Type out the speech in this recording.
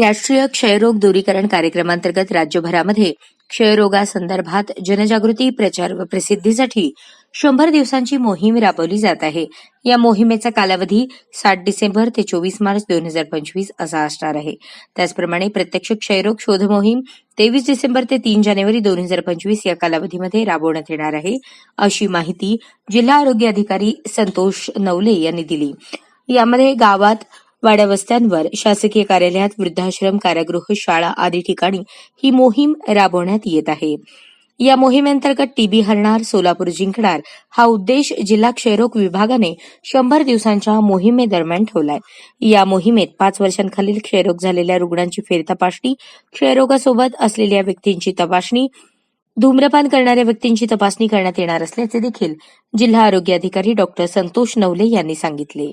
राष्ट्रीय क्षयरोग दूरीकरण कार्यक्रमांतर्गत राज्यभरामध्ये क्षयरोगासंदर्भात जनजागृती प्रचार व प्रसिद्धीसाठी शंभर दिवसांची मोहीम राबवली जात आहे. या मोहिमेचा कालावधी सात डिसेंबर ते चोवीस मार्च दोन हजार पंचवीस असा असणार आहे. त्याचप्रमाणे प्रत्यक्ष क्षयरोग शोध मोहीम तेवीस डिसेंबर ते तीन जानेवारी दोन हजार पंचवीस या कालावधीमध्ये राबवण्यात येणार आहे अशी माहिती जिल्हा आरोग्य अधिकारी संतोष नवले यांनी दिली. यामध्ये गावात वाड्यावस्त्यांवर शासकीय कार्यालयात वृद्धाश्रम कारागृह शाळा आदी ठिकाणी ही मोहीम राबवण्यात येत आहे. या मोहिमेअंतर्गत टीबी हरणार सोलापूर जिंकणार हा उद्देश जिल्हा क्षयरोग विभागाने शंभर दिवसांच्या मोहिमेदरम्यान ठेवलाय. या मोहिमेत पाच वर्षांखालील क्षयरोग झालेल्या रुग्णांची फेरतपासणी क्षयरोगासोबत असलेल्या व्यक्तींची तपासणी धूम्रपान करणाऱ्या व्यक्तींची तपासणी करण्यात येणार असल्याचे देखील जिल्हा आरोग्य अधिकारी डॉक्टर संतोष नवले यांनी सांगितले.